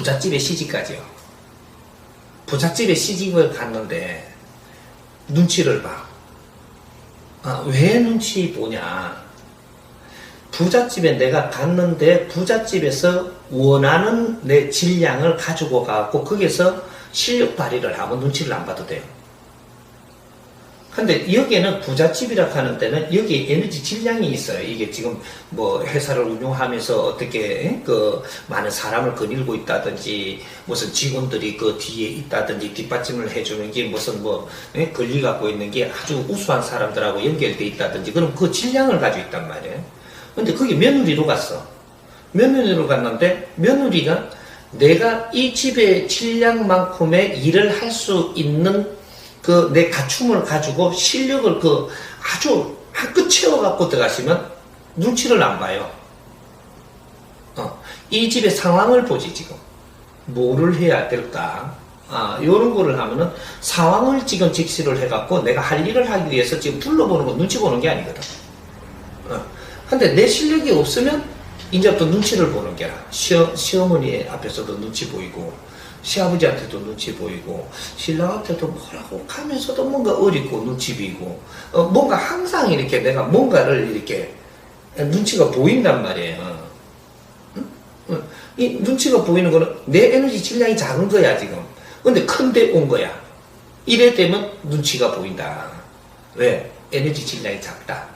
부잣집에 시집가죠. 부잣집에 시집을 갔는데 눈치를 봐. 아, 왜 눈치 보냐? 부잣집에 내가 갔는데 부잣집에서 원하는 내 질량을 가지고 가고 거기서 실력 발휘를 하면 눈치를 안 봐도 돼요. 근데 여기에는 부잣집이라 하는 데는 여기 에너지 질량이 있어요. 이게 지금 뭐 회사를 운영하면서 어떻게 그 많은 사람을 거닐고 있다든지 무슨 직원들이 그 뒤에 있다든지 뒷받침을 해주는 게 무슨 뭐 예? 권리 갖고 있는 게 아주 우수한 사람들하고 연결돼 있다든지 그럼 그 질량을 가지고 있단 말이에요. 근데 그게 며느리로 갔어. 며느리로 갔는데 며느리가 내가 이 집의 질량만큼의 일을 할 수 있는 그 내 갖춤을 가지고 실력을 그 아주 한끗 채워갖고 들어가시면 눈치를 안 봐요. 어, 이 집의 상황을 보지 지금 뭐를 해야 될까? 아, 요런 거를 하면은 상황을 지금 직시를 해갖고 내가 할 일을 하기 위해서 지금 불러보는 거 눈치 보는 게 아니거든. 어. 근데 내 실력이 없으면 이제부터 눈치를 보는 게라. 시어, 시어머니 앞에서도 눈치 보이고, 시아버지한테도 눈치 보이고, 신랑한테도 뭐라고 하면서도 뭔가 어리고 눈치 보이고, 어, 뭔가 항상 이렇게 내가 뭔가를 이렇게 눈치가 보인단 말이에요. 이 눈치가 보이는 거는 내 에너지 질량이 작은 거야, 지금. 근데 큰데 온 거야. 이래 되면 눈치가 보인다. 왜? 에너지 질량이 작다.